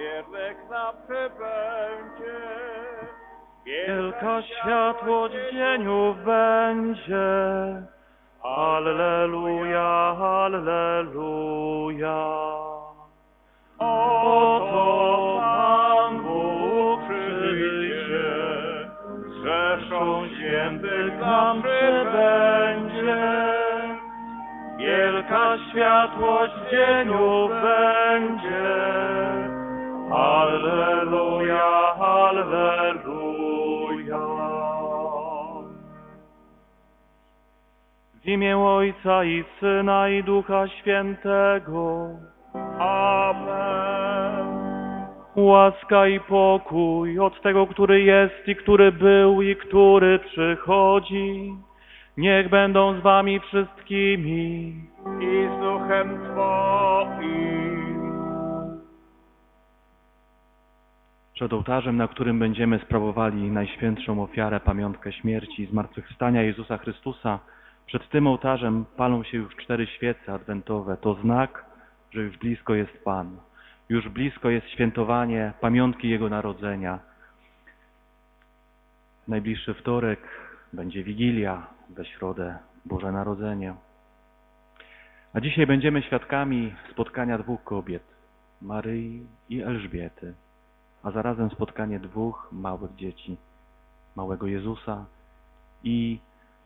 Wiernek zawsze będzie. Wielka światłość w dzieniu będzie. Alleluja, alleluja. Oto Pan Bóg przyjdzie, zrzeszą świętych zawsze będzie. Wielka światłość w dzieniu będzie. Alleluja, alleluja. W imię Ojca i Syna i Ducha Świętego. Amen. Łaska i pokój od tego, który jest i który był i który przychodzi. Niech będą z wami wszystkimi. I z duchem Twoim. Przed ołtarzem, na którym będziemy sprawowali najświętszą ofiarę, pamiątkę śmierci i zmartwychwstania Jezusa Chrystusa, przed tym ołtarzem palą się już cztery świece adwentowe. To znak, że już blisko jest Pan. Już blisko jest świętowanie pamiątki Jego narodzenia. Najbliższy wtorek będzie Wigilia, we środę Boże Narodzenie. A dzisiaj będziemy świadkami spotkania dwóch kobiet, Maryi i Elżbiety a zarazem spotkanie dwóch małych dzieci, małego Jezusa i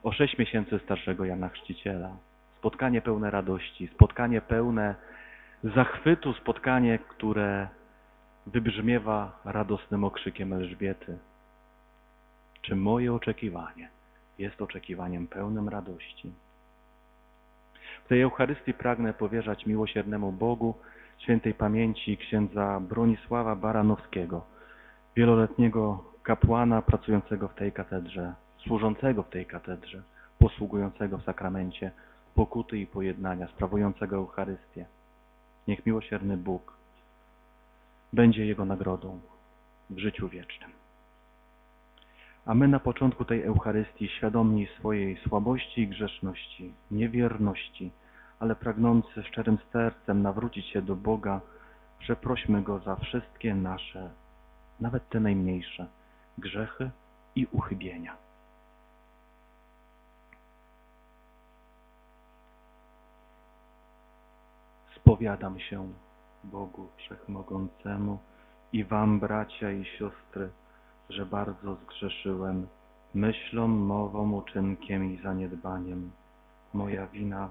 o sześć miesięcy starszego Jana Chrzciciela. Spotkanie pełne radości, spotkanie pełne zachwytu, spotkanie, które wybrzmiewa radosnym okrzykiem Elżbiety. Czy moje oczekiwanie jest oczekiwaniem pełnym radości? W tej Eucharystii pragnę powierzać miłosiernemu Bogu świętej pamięci księdza Bronisława Baranowskiego, wieloletniego kapłana pracującego w tej katedrze, służącego w tej katedrze, posługującego w sakramencie pokuty i pojednania, sprawującego Eucharystię. Niech miłosierny Bóg będzie jego nagrodą w życiu wiecznym. A my na początku tej Eucharystii, świadomi swojej słabości i grzeszności, niewierności, ale pragnący szczerym sercem nawrócić się do Boga, przeprośmy Go za wszystkie nasze, nawet te najmniejsze, grzechy i uchybienia. Spowiadam się Bogu Wszechmogącemu i Wam, bracia i siostry, że bardzo zgrzeszyłem myślą, mową, uczynkiem i zaniedbaniem. Moja wina,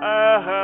Uh-huh.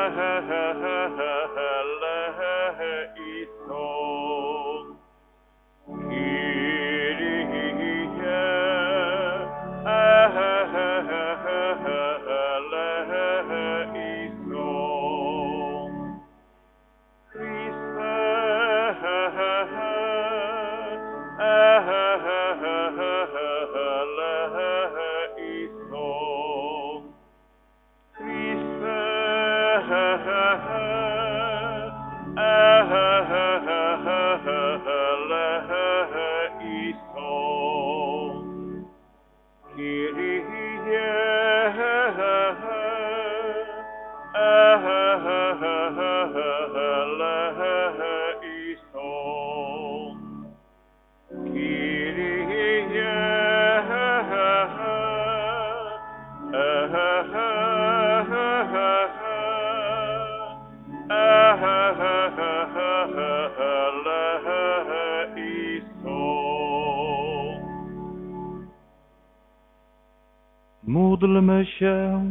Módlmy się.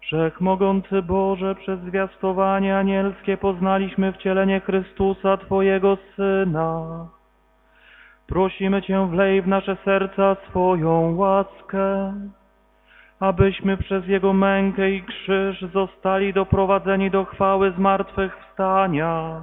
Wszechmogący Boże, przez zwiastowanie anielskie poznaliśmy wcielenie Chrystusa, Twojego Syna. Prosimy Cię, wlej w nasze serca swoją łaskę, abyśmy przez Jego mękę i krzyż zostali doprowadzeni do chwały zmartwychwstania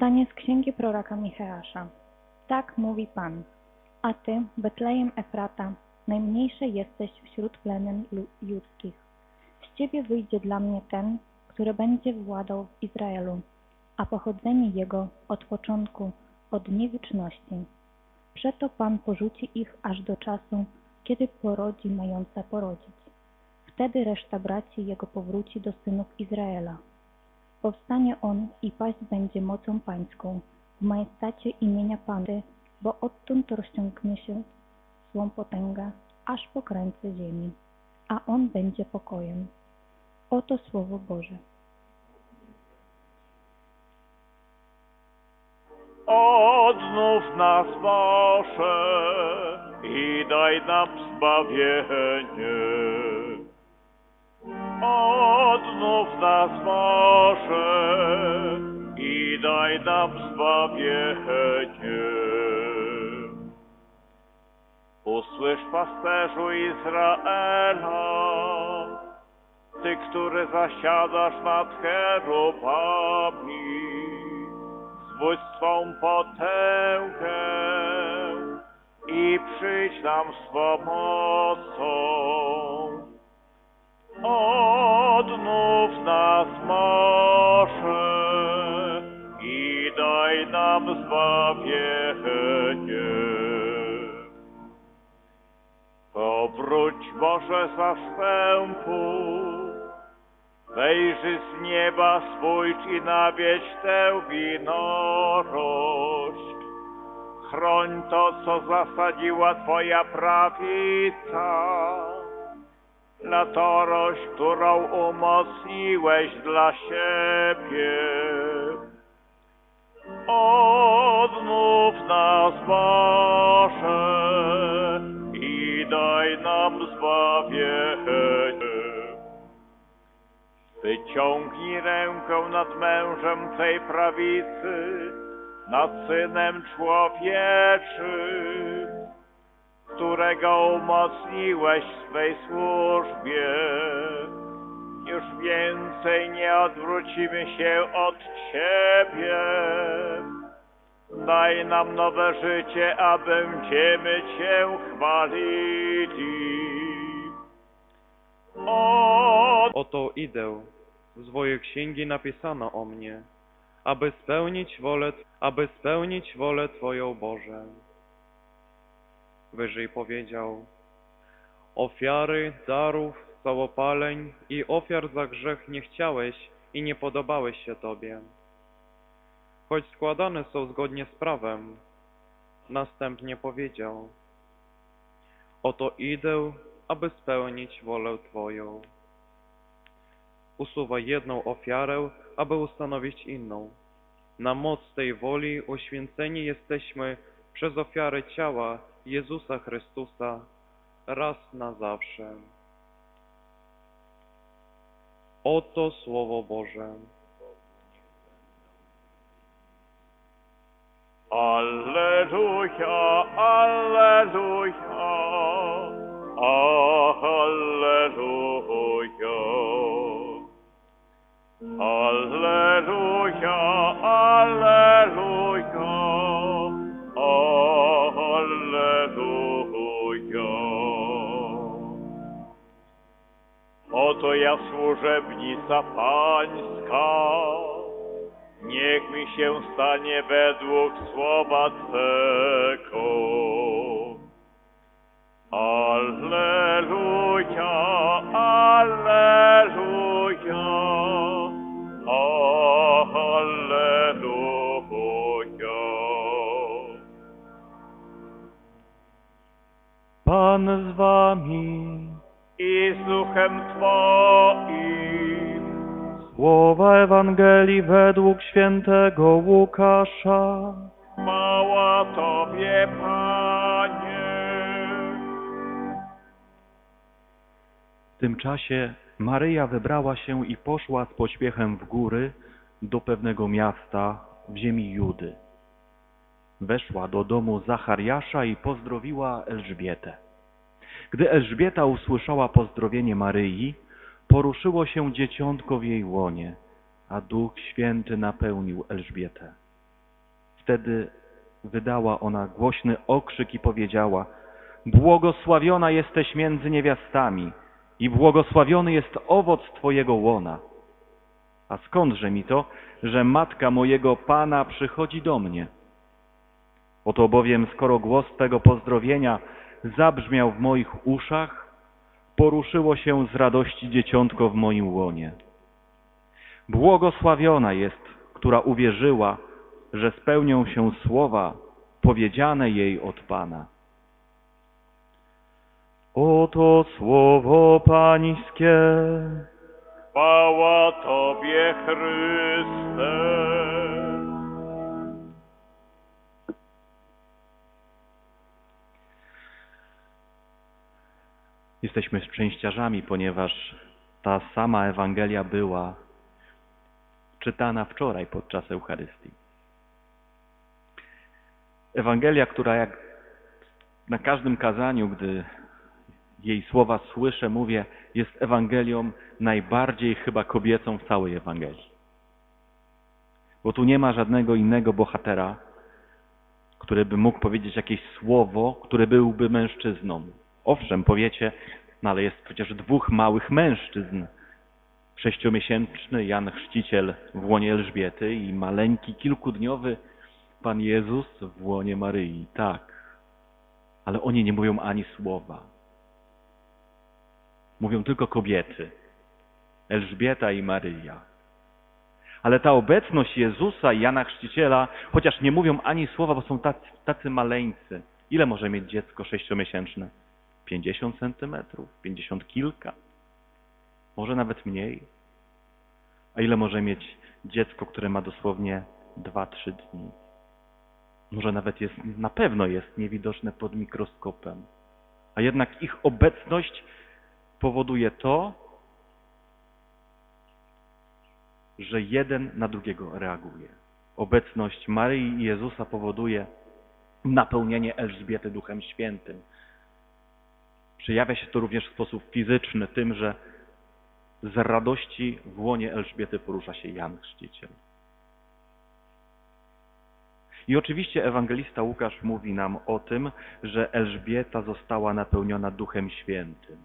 Czytanie z księgi proroka Micheasza. Tak mówi Pan. A ty, Betlejem Efrata, najmniejszy jesteś wśród plemion lu- judzkich. Z ciebie wyjdzie dla mnie ten, który będzie władał w Izraelu, a pochodzenie jego od początku, od dni. Przeto Pan porzuci ich aż do czasu, kiedy porodzi mająca porodzić. Wtedy reszta braci jego powróci do synów Izraela. Powstanie on i paść będzie mocą pańską, w majestacie imienia Panty, bo odtąd rozciągnie się swą potęgę, aż po krańce ziemi, a on będzie pokojem. Oto Słowo Boże. Odnów nas, Boże, i daj nam zbawienie. Daj nam zbawienie. Usłysz pasterzu Izraela, Ty, który zasiadasz nad cherubami, zwódź swą potęgę i przyjdź nam z pomocą. Odnów nas, Boże, i daj nam zbawienie. Powróć Boże zastępu, wejrzy z nieba spójrz i nawiedź tę winorość. Chroń to, co zasadziła Twoja prawica, latorość, którą umocniłeś dla siebie. Odnów nas, Boże, i daj nam zbawienie. Wyciągnij rękę nad mężem Twej prawicy, nad Synem Człowieczym, którego umocniłeś w swej służbie. Już więcej nie odwrócimy się od Ciebie. Daj nam nowe życie, a będziemy Cię chwalili. O, Oto idę, w swojej księgi napisano o mnie, aby spełnić wolę, aby spełnić wolę Twoją Boże. Wyżej powiedział, ofiary, darów, całopaleń i ofiar za grzech nie chciałeś i nie podobałeś się Tobie, choć składane są zgodnie z prawem. Następnie powiedział, oto idę, aby spełnić wolę Twoją usuwa jedną ofiarę, aby ustanowić inną. Na moc tej woli uświęceni jesteśmy przez ofiarę ciała Jezusa Chrystusa raz na zawsze. Oto Słowo Boże. Alleluja, Alleluja, Alleluja. Oto ja służebnica Pańska, niech mi się stanie według słowa Twego. Alleluja, Alleluja, Alleluja. Pan z wami. Z duchem Twoim Słowa Ewangelii według świętego Łukasza. Chwała Tobie, Panie. W tym czasie Maryja wybrała się i poszła z pośpiechem w góry do pewnego miasta w ziemi Judy. Weszła do domu Zachariasza i pozdrowiła Elżbietę. Gdy Elżbieta usłyszała pozdrowienie Maryi, poruszyło się dzieciątko w jej łonie, a Duch Święty napełnił Elżbietę. Wtedy wydała ona głośny okrzyk i powiedziała: Błogosławiona jesteś między niewiastami i błogosławiony jest owoc Twojego łona. A skądże mi to, że matka mojego Pana przychodzi do mnie? Oto bowiem, skoro głos tego pozdrowienia zabrzmiał w moich uszach, poruszyło się z radości dzieciątko w moim łonie. Błogosławiona jest, która uwierzyła, że spełnią się słowa powiedziane jej od Pana. Oto słowo Pańskie. Chwała Tobie, Chryste. Jesteśmy szczęściarzami, ponieważ ta sama Ewangelia była czytana wczoraj podczas Eucharystii. Ewangelia, która jak na każdym kazaniu, gdy jej słowa słyszę, mówię, jest Ewangelią najbardziej chyba kobiecą w całej Ewangelii. Bo tu nie ma żadnego innego bohatera, który by mógł powiedzieć jakieś słowo, które byłby mężczyzną. Owszem, powiecie, no ale jest przecież dwóch małych mężczyzn. Sześciomiesięczny Jan Chrzciciel w łonie Elżbiety i maleńki, kilkudniowy Pan Jezus w łonie Maryi. Tak, ale oni nie mówią ani słowa. Mówią tylko kobiety. Elżbieta i Maryja. Ale ta obecność Jezusa i Jana Chrzciciela, chociaż nie mówią ani słowa, bo są tacy, tacy maleńcy. Ile może mieć dziecko sześciomiesięczne? 50 centymetrów, 50 kilka, może nawet mniej. A ile może mieć dziecko, które ma dosłownie 2-3 dni? Może nawet jest, na pewno jest niewidoczne pod mikroskopem. A jednak ich obecność powoduje to, że jeden na drugiego reaguje. Obecność Maryi i Jezusa powoduje napełnienie Elżbiety Duchem Świętym. Przejawia się to również w sposób fizyczny, tym, że z radości w łonie Elżbiety porusza się Jan Chrzciciel. I oczywiście ewangelista Łukasz mówi nam o tym, że Elżbieta została napełniona Duchem Świętym.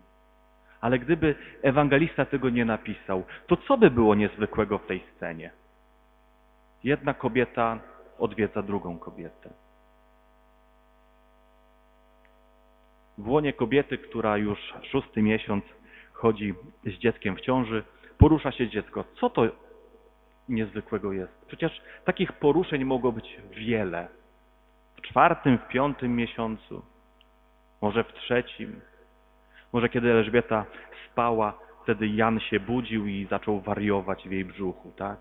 Ale gdyby ewangelista tego nie napisał, to co by było niezwykłego w tej scenie? Jedna kobieta odwiedza drugą kobietę. W łonie kobiety, która już szósty miesiąc chodzi z dzieckiem w ciąży, porusza się dziecko. Co to niezwykłego jest? Przecież takich poruszeń mogło być wiele. W czwartym, w piątym miesiącu, może w trzecim. Może kiedy Elżbieta spała, wtedy Jan się budził i zaczął wariować w jej brzuchu, tak?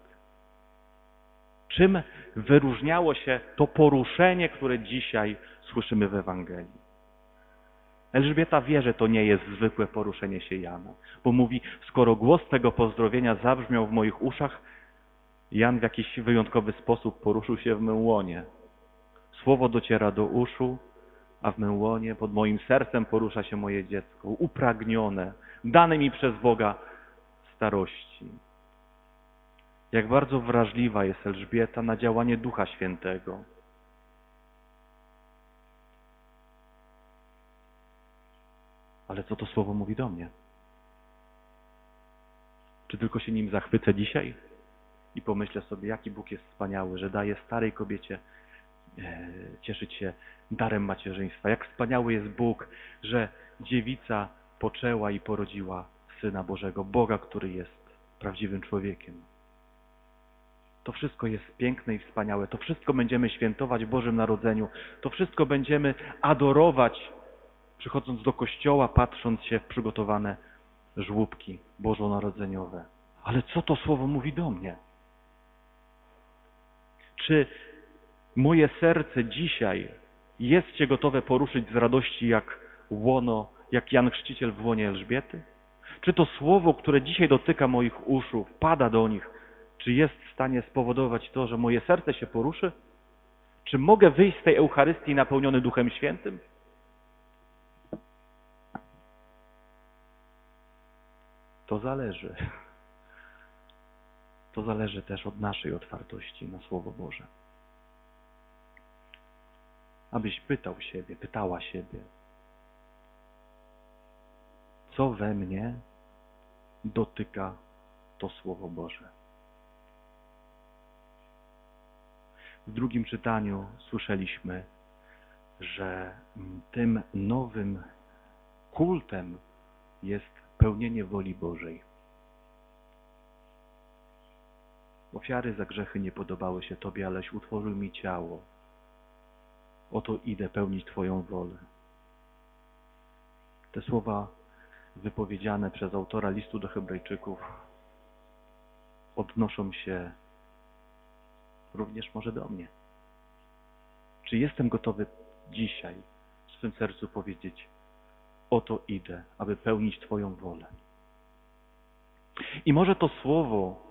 Czym wyróżniało się to poruszenie, które dzisiaj słyszymy w Ewangelii? Elżbieta wie, że to nie jest zwykłe poruszenie się Jana, bo mówi, skoro głos tego pozdrowienia zabrzmiał w moich uszach, Jan w jakiś wyjątkowy sposób poruszył się w mym łonie. Słowo dociera do uszu, a w mym łonie, pod moim sercem porusza się moje dziecko, upragnione, dane mi przez Boga starości. Jak bardzo wrażliwa jest Elżbieta na działanie Ducha Świętego. Ale co to słowo mówi do mnie? Czy tylko się nim zachwycę dzisiaj i pomyślę sobie, jaki Bóg jest wspaniały, że daje starej kobiecie e, cieszyć się darem macierzyństwa. Jak wspaniały jest Bóg, że dziewica poczęła i porodziła Syna Bożego, Boga, który jest prawdziwym człowiekiem. To wszystko jest piękne i wspaniałe. To wszystko będziemy świętować w Bożym Narodzeniu. To wszystko będziemy adorować przychodząc do kościoła, patrząc się w przygotowane żłóbki bożonarodzeniowe. Ale co to słowo mówi do mnie? Czy moje serce dzisiaj jest Cię gotowe poruszyć z radości jak łono, jak Jan Chrzciciel w łonie Elżbiety? Czy to słowo, które dzisiaj dotyka moich uszu, wpada do nich, czy jest w stanie spowodować to, że moje serce się poruszy? Czy mogę wyjść z tej Eucharystii napełniony Duchem Świętym? To zależy. To zależy też od naszej otwartości na Słowo Boże. Abyś pytał siebie, pytała siebie, co we mnie dotyka to Słowo Boże. W drugim czytaniu słyszeliśmy, że tym nowym kultem jest pełnienie woli Bożej. Ofiary za grzechy nie podobały się Tobie, aleś utworzył mi ciało. Oto idę pełnić Twoją wolę. Te słowa wypowiedziane przez autora listu do Hebrajczyków odnoszą się również może do mnie. Czy jestem gotowy dzisiaj w swym sercu powiedzieć: Oto idę, aby pełnić Twoją wolę? I może to słowo,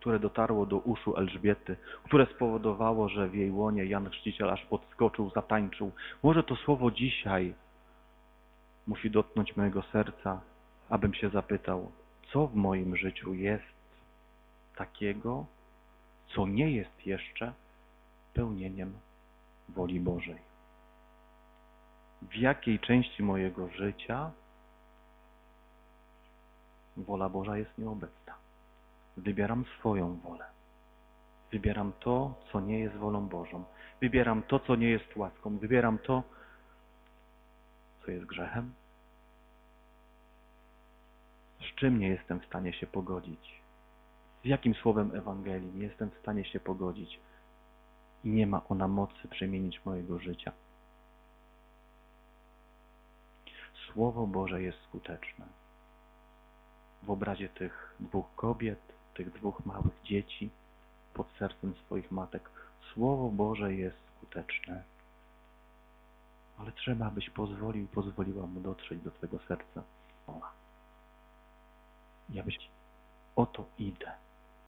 które dotarło do uszu Elżbiety, które spowodowało, że w jej łonie Jan Chrzciciel aż podskoczył, zatańczył, może to słowo dzisiaj musi dotknąć mojego serca, abym się zapytał, co w moim życiu jest takiego, co nie jest jeszcze pełnieniem woli Bożej. W jakiej części mojego życia wola Boża jest nieobecna. Wybieram swoją wolę. Wybieram to, co nie jest wolą Bożą. Wybieram to, co nie jest łaską. Wybieram to, co jest grzechem. Z czym nie jestem w stanie się pogodzić? Z jakim słowem Ewangelii nie jestem w stanie się pogodzić i nie ma ona mocy przemienić mojego życia? Słowo Boże jest skuteczne. W obrazie tych dwóch kobiet, tych dwóch małych dzieci pod sercem swoich matek, Słowo Boże jest skuteczne. Ale trzeba, byś pozwolił, pozwoliła mu dotrzeć do Twojego serca. Ja byś, oto idę.